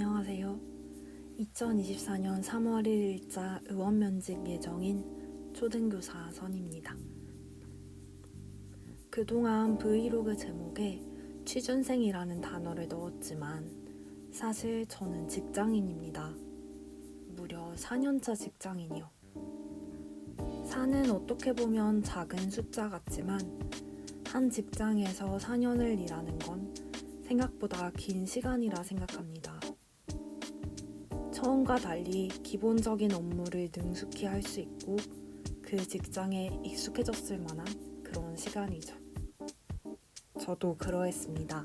안녕하세요. 2024년 3월 1일자 의원 면직 예정인 초등교사 선입니다. 그동안 브이로그 제목에 취준생이라는 단어를 넣었지만 사실 저는 직장인입니다. 무려 4년차 직장인이요. 4는 어떻게 보면 작은 숫자 같지만 한 직장에서 4년을 일하는 건 생각보다 긴 시간이라 생각합니다. 처음과 달리 기본적인 업무를 능숙히 할 수 있고 그 직장에 익숙해졌을 만한 그런 시간이죠. 저도 그러했습니다.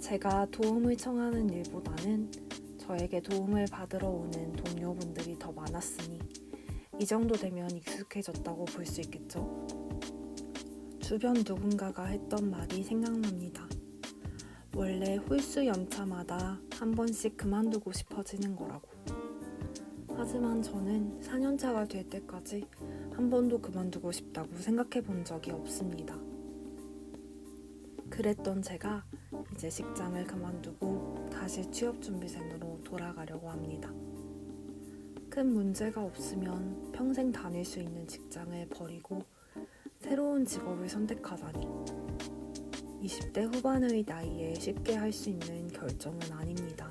제가 도움을 청하는 일보다는 저에게 도움을 받으러 오는 동료분들이 더 많았으니 이 정도 되면 익숙해졌다고 볼 수 있겠죠. 주변 누군가가 했던 말이 생각납니다. 원래 홀수 연차마다 한 번씩 그만두고 싶어지는 거라고. 하지만 저는 4년차가 될 때까지 한 번도 그만두고 싶다고 생각해 본 적이 없습니다. 그랬던 제가 이제 직장을 그만두고 다시 취업준비생으로 돌아가려고 합니다. 큰 문제가 없으면 평생 다닐 수 있는 직장을 버리고 새로운 직업을 선택하다니 20대 후반의 나이에 쉽게 할 수 있는 결정은 아닙니다.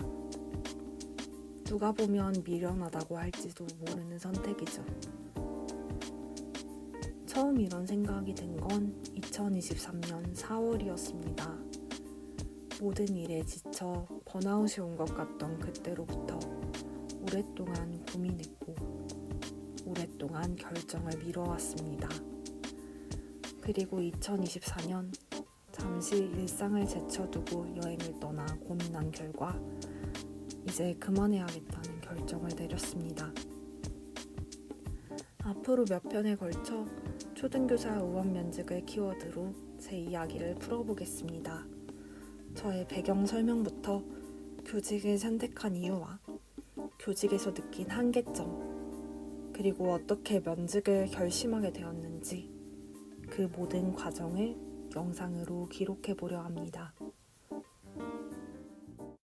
누가 보면 미련하다고 할지도 모르는 선택이죠. 처음 이런 생각이 든 건 2023년 4월이었습니다. 모든 일에 지쳐 번아웃이 온 것 같던 그때로부터 오랫동안 고민했고 오랫동안 결정을 미뤄왔습니다. 그리고 2024년 잠시 일상을 제쳐두고 여행을 떠나 고민한 결과 이제 그만해야겠다는 결정을 내렸습니다. 앞으로 몇 편에 걸쳐 초등교사 의원 면직을 키워드로 제 이야기를 풀어보겠습니다. 저의 배경 설명부터 교직을 선택한 이유와 교직에서 느낀 한계점, 그리고 어떻게 면직을 결심하게 되었는지 그 모든 과정을 영상으로 기록해 보려 합니다.